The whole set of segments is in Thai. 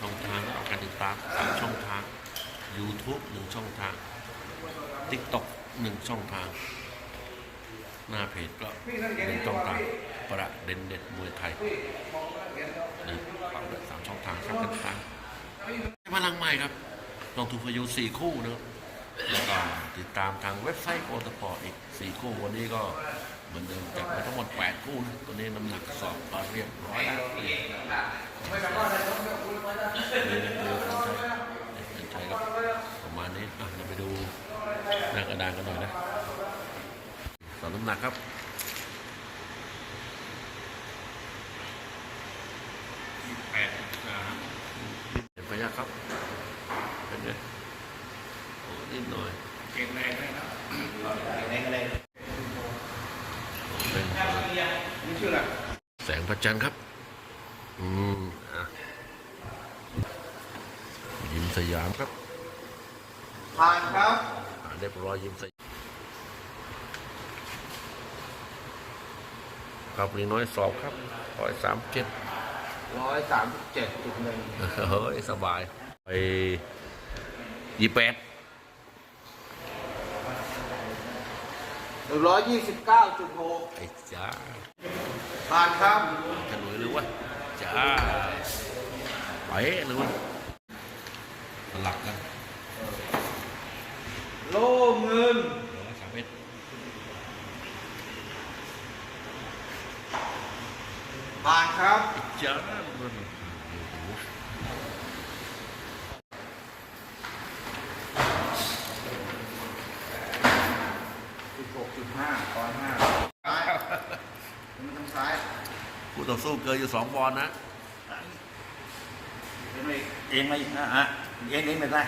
ช่องทางและการติดตามสามช่องทาง YouTube หนึ่งช่องทาง TikTok หนึ่งช่องทาง หน้าเพจก็หนึ่งช่องทางประเด็นเด็ดมวยไทยหนึ่งฝากด้วยสามช่องทางครับกันทางพลังใหม่ครับลองถูกพยุสี่คู่นะแล้วก็ติดตามทางเว็บไซต์โอตปอร์อีกสี่คู่วันนี้ก็เหมือนเดิมจัดไปทั้งหมดแปดคู่นะตัวนี้น้ำหนักสอบก็เรียบร้อยแล้วนี่นะเร็วๆกันใจครับประมาณนี้อะเราไปดูหน้ากระดานกันหน่อยนะสอบน้ำ หนักครับ แปดสามเป็นพยักครับ เป็นไงโอ้นิดหน่อยเก่งแรงเลยครับเป็นนี่ชื่ออะไรแสงพระจันทร์ครับ อืมอะยิ้มสยามครับ ผ่านครับ เรียบร้อยยิ้มสยาม ครับลีน้อยสอบครับร้อยสามเจ็ดร้อยสามสิบเจ็ดจุดหนึ่งเฮ้ยสบายไปยี่แปดหนึ่งร้อยยี่สิบเก้าจุดหกไอ้จ้าผ่านครับจะหน่วยหรือวะจ้าไปหรือวะสลับกัน โล่เงิน ร้อยสามเอ็ด ผ่านครับจ้ามันจุดหกจุดห้าตอนห้าซ้ายมันทางซ้ายผู้ต่อสู้เกินอยู่สองบอลนะเอ็นไม่เอ็นไม่อะอะเอ็นเอ็นไม่ได้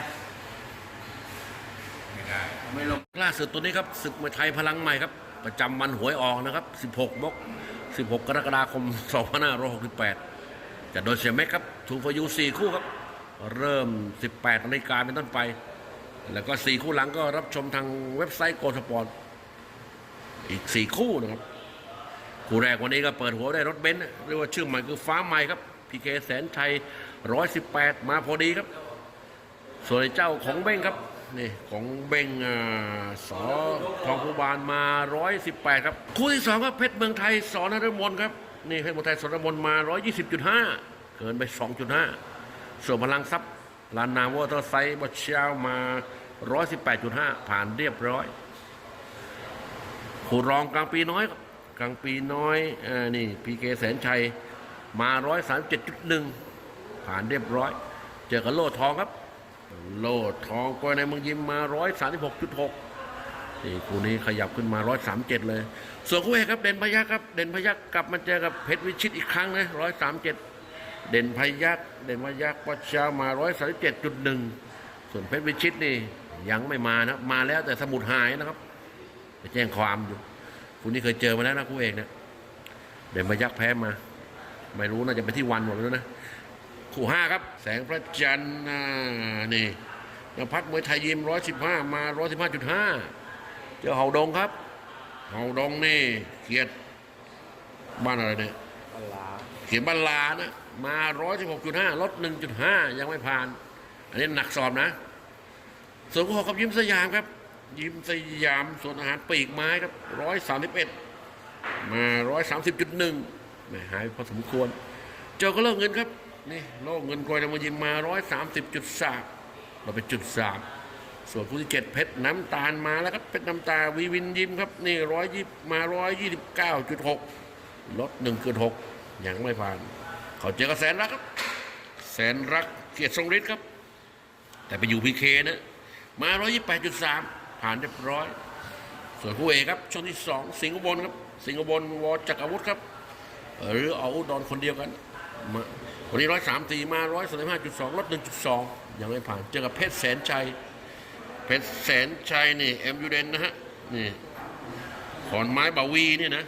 ไม่ได้ไม่ลง ล่าสุดตัวนี้ครับศึกมวยไทยพลังใหม่ครับ ประจำวันหวยออกนะครับ 16มก 16 กรกฎาคม 2568จัดโดยเสียเม็กครับถูกพายุ4คู่ครับ เริ่ม 18นาฬิกาเป็นต้นไป แล้วก็ 4 คู่หลังก็รับชมทางเว็บไซต์โกลสปอร์ตอีก 4 คู่นะครับ คู่แรกวันนี้ก็เปิดหัวได้รถเบนซ์เรียกว่าชื่อใหม่คือฟ้าใหม่ครับพีเคแสนชัย 118 มาพอดีครับ ส่วนเจ้าของเบ้งครับ นี่ของเบ้งอสอทองภูบาลมา 118 ครับ คู่ที่สองครับเพชรเมืองไทยสอนรมนครับนี่เพชรเมืองไทยสอนรมนมา 120.5 เกินไป 2.5 ส่วนพลังทรัพย์ลานนาวอเตอร์ไซค์บอชเชลมา 118.5 ผ่านเรียบร้อยคู่รองกลางปีน้อยครับกลางปีน้อยอนี่พีเคแสนชัยมา 137.1 ผ่านเรียบร้อย เจอกับโลดทองครับ โลดทองก็ในเมืองยิมมา 136.6 นี่คู่นี้ขยับขึ้นมา 137 เลย ส่วนคู่เอกครับ เด่นพยักครับ เด่นพยักกลับมาเจอกับเพชรวิชิตอีกครั้งนะ137 เด่นพยักเด่นพยักวัชชามา 137.1 ส่วนเพชรวิชิตนี่ยังไม่มานะมาแล้วแต่สมุดหายนะครับไปแจ้งความอยู่คุณนี่เคยเจอมาแล้วนะคู่เอกเนะเด่นพยักแพ้มา ไม่รู้น่าจะไปที่วันหมดแล้วนะ คู่ห้าครับ แสงพระจันทร์อ่านี่นภัทรมวยไทยยิมร้อยสิบห้ามาร้อยสิบห้าจุดห้าเจอเห่าดงครับ เห่าดงนี่เขียดบ้านอะไรเนี่ยปลาเขียนบัลลานะมาร้อยสิบหกจุดห้าลดหนึ่งจุดห้ายังไม่ผ่าน อันนี้หนักสอบนะส่วนคู่หกกับยิ้มสยามครับ ยิ้มสยามส่วนอาหารปีกไม้ครับร้อยสามสิบเอ็ดมาร้อยสามสิบจุดหนึ่งไม่หายพอสมควร เจอก็เลิกเงินครับ นี่โลกเงินกรอยนำมายิมมาร้อยสามสิบจุดสามเราไปจุดสามส่วนคู่ที่เจ็ดเพชรน้ำตาลมาแล้วครับเพชรน้ำตาวีวินยิมครับนี่ร้อยยี่มาร้อยยี่สิบเก้าจุดหกลดหนึ่งเกินหกยังไม่ผ่าน เขาเจอกับแสนรักครับ แสนรักเกียรติทรงฤทธิ์ครับ แต่ไปอยู่พีเคนะมา128.3ผ่านเรียบร้อย ส่วนคู่เอกครับช่วงที่2สิงห์บลครับ สิงห์บลวอจักรวุฒิครับ หรือเอาอุดรคนเดียวกันมา วันนี้134มตีมา135.2ลด1.2ยังไม่ผ่าน เจอกับเพชรแสนชัย เพชรแสนชัยนี่เอ็มยูเดนนะฮะ นี่ขอนไม้บาวีเนี่ยนะ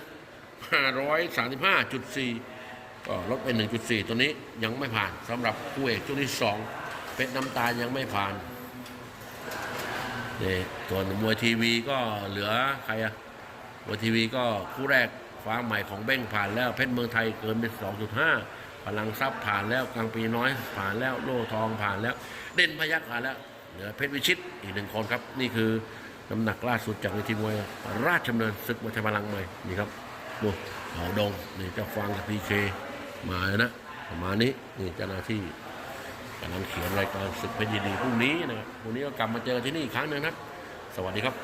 535.4ก็ลดไป1.4ตัวนี้ยังไม่ผ่านสำหรับคู่เอกช่วงที่2เพชรน้ำตาลยังไม่ผ่านนี่ส่วนมวยทีวีก็เหลือใครอะมวยทีวีก็คู่แรกฟ้าใหม่ของเบ้งผ่านแล้วเพชรเมืองไทยเกินไป2.5 พลังทรัพย์ผ่านแล้วกลางปีน้อย ผ่านแล้วโล่ทองผ่านแล้ว เด่นพยักผ่านแล้ว เหลือเพชรวิชิตอีกหนึ่งคนครับ นี่คือน้ำหนักล่าสุดจากเวทีมวย ราชดำเนินศึกมวยพลังใหม่นี่ครับดูเขาดงนี่จะฟังกับพีเคมาแล้วนะประมาณนี้นี่เจ้าหน้าที่กำลังเขียนรายการศึกเพชรยินดีพรุ่งนี้นะครับพรุ่งนี้ก็กลับมาเจอที่นี่อีกครั้งหนึ่งนะครับสวัสดีครับ